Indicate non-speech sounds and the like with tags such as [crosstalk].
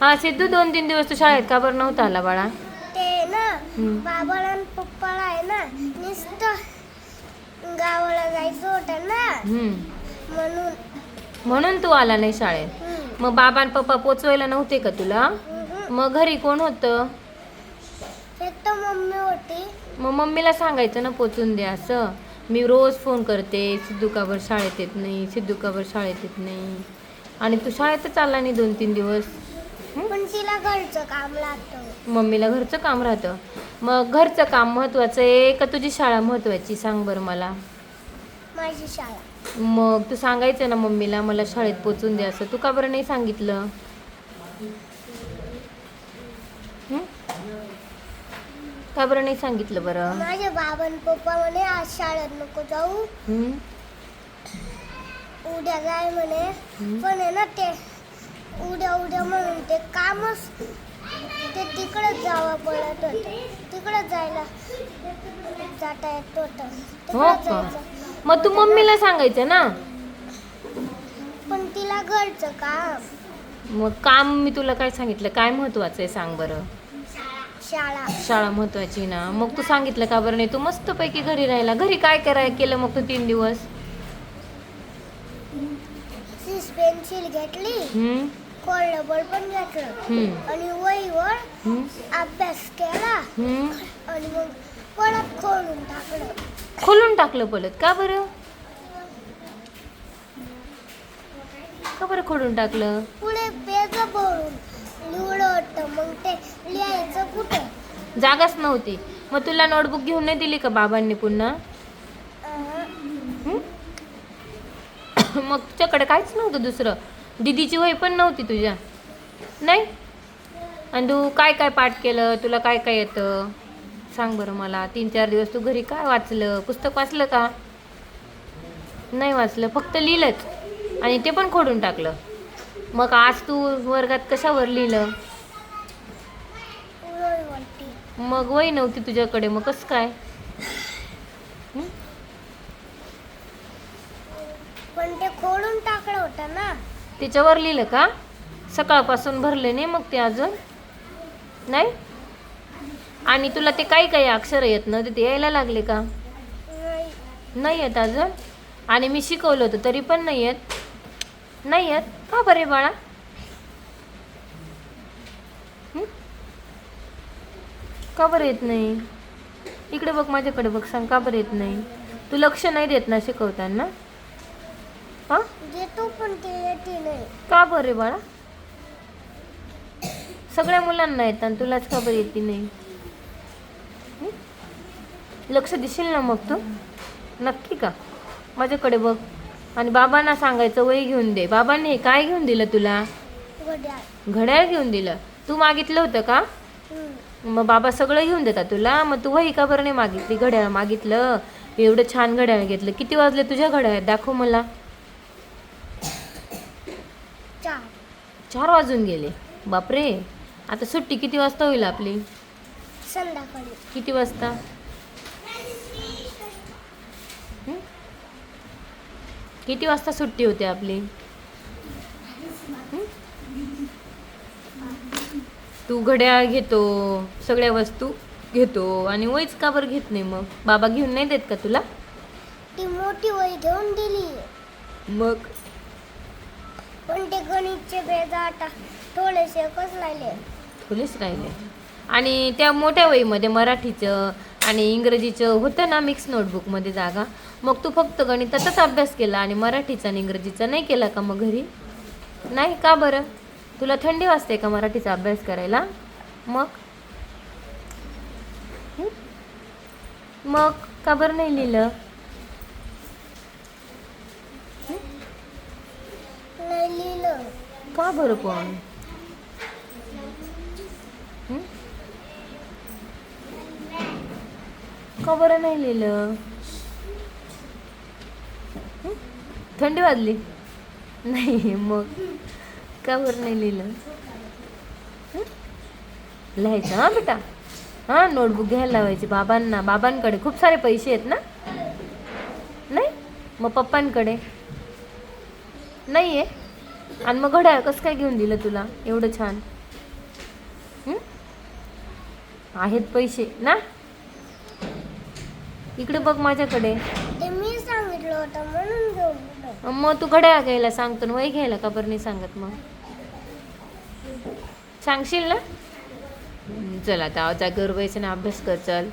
हा सिद्धू दोन तीन दिवस तू शाळेत का बरं नव्हता आला बाळा? ते ना हम्म. बाबाला आणि पप्पाला आहे ना नुसतं गावाला जायचं होतं ना. हम्म. म्हणून. म्हणून तू आला नाही शाळेत? हम्म. मग बाबा आणि पप्पा पोचवायला नव्हते का तुला? हम्म. मग घरी कोण होतं? मम्मी होती. मग मम्मीला सांगायचं ना पोचून दे असं. मी रोज फोन करते सिद्धू का बरं शाळेत येत नाही सिद्धू का बरं शाळेत येत नाही. आणि तू शाळेतच आला नाही दोन तीन दिवस? तिला घरचं काम लागतं मम्मीला घरचं काम राहतं. मग घरचं काम महत्त्वाचं आहे का तुझी शाळा महत्त्वाची सांग बरं मला. माझी शाळा. मग तू सांगायचं ना मम्मीला मला शाळेत पोचून दे असं. तू का बरं नाही सांगितलं? हं? का बरं नाही सांगितलं बरं? माझे बाबा आणि पप्पा म्हणे आज शाळेत नको जाऊ. हं? उद्या जाय म्हणे. पण आहे ना ते उद्या उद्या म्हणून कामच ते तिकडच जावं पडत होतं. तिकडच जायला जाता येत होतं. हो तिकडंच का? जायचं. मग तू मम्मीला सांगायचं ना? पण तिला घरचं काम. मग काम मी तुला काय सांगितलं? काय महत्वाचं आहे सांग बरं. शाळा. शाळा महत्वाची ना. मग तू सांगितलं का बरं? नाही तू मस्तपैकी घरी राहिला. घरी काय कराय केलं मग तू तीन दिवस? सीस पेन्सिल घेतली. हम्म? कोल्डबॉल पण घेतलं. आणि वहीवर? अभ्यास केला? आणि मग परत खोलून टाकलं. खोलून टाकलं पलत का बरं? का बरं खोलून टाकलं? पुढे पेज भरून होतं मग ते लिहायचं कुठे? जागाच नव्हती. मग तुला नोटबुक घेऊन नाही दिली का बाबांनी पुन्हा? [coughs] मग तुझ्याकडे काहीच नव्हतं दुसरं. दिदीची वही पण नव्हती तुझ्या? नाही? आणि तू काय काय पाठ केलं? तुला काय काय येतं? सांग बरं मला. तीन चार दिवस तू घरी काय वाचलं? पुस्तक वाचलं का? नाही वाचलं. फक्त लिहिलंच. आणि ते पण खोडून टाकलं. मग आज तू वर्गात कशावर लिहिलं? मग वही नव्हती तुझ्याकडे. मग कसं काय? पण ते खोडून टाकलं होतं ना. त्याच्यावर लिहिलं का? सकाळपासून भरले नाही मग ते अजून? नाही? आणि तुला ते काही काही अक्षर येत ना ते यायला लागले का? नाही नाही येत अजून? आणि मी शिकवलं होतं तरी पण नाही येत. नाही येत? का बरे बाळा? का बरं येत नाही? इकडे बघ माझ्याकडे बघ सांग का बरं येत नाही? तू लक्ष नाही देत ना शिकवताना? हां? देतो पण ते येते नाही. का बरं बाळा? सगळ्या मुलांना येतात आणि तुलाच का बरं येते नाही. हं? लक्ष देशील ना मग तू? नक्की का? माझ्याकडे बघ. आणि बाबांना सांगायचं वही घेऊन दे. बाबांनी काय घेऊन दिलं तुला? घड्याळ. घड्याळ घेऊन दिलं. तू मागितलं होतं का? हम्म. मग बाबा सगळं घेऊन देतात तुला. मग तू वही का बरं नाही मागितली? घड्याळ मागितलं. एवढं छान घड्याळ घेतलं. किती वाजले तुझ्या घड्याळात? दाखव मला चार चार वाजून गेले. बापरे. आता सुट्टी किती वाजता होईल आपली? संध्याकाळी. किती वाजता? हं? किती वाजता सुट्टी होते आपली? हं? तू घड्याळ घेतो सगळ्या वस्तू घेतो आणि वहीच का बरं घेत नाही मग? बाबा घेऊन नाही देत का तुला? ती मोठी वही घेऊन दिली. मग? पण ते गणितचे बेजा आता? थोडेसे कस राहिले. पोलीस राहिले. आणि त्या मोठ्या वहीमध्ये मराठीचं आणि इंग्रजीचं होतं ना मिक्स नोटबुकमध्ये जागा. मग तू फक्त गणिताचाच अभ्यास केला आणि मराठीचा आणि इंग्रजीचा नाही केला का मग घरी? नाही का बरं? तुला थंडी वाजते का मराठीचा अभ्यास करायला? मग? हं? मग? का बरं नाही लिहिलं नाही लिहिलं का बरं पण? का बरं नाही लिहिलं? थंडी वाजली? नाही मग का बरं नाही लिहिलं? लिहायचं हां बेटा? हां नोटबुक घ्यायला लावायची बाबांना. बाबांकडे खूप सारे पैसे आहेत ना? नाही? मग पप्पांकडे? नाही आहे आणि मग घड्याळ कसं काय घेऊन दिलं तुला? एवढं छान. आहेत पैसे ना? इकडे बघ माझ्याकडे. मी सांगितलं होतं मग तू घड्याळ घ्यायला सांगतो ना वय घ्यायला का बरं नाही सांगत मग? सांगशील ना? चल आता आता व्हायचं ना अभ्यास कर चल.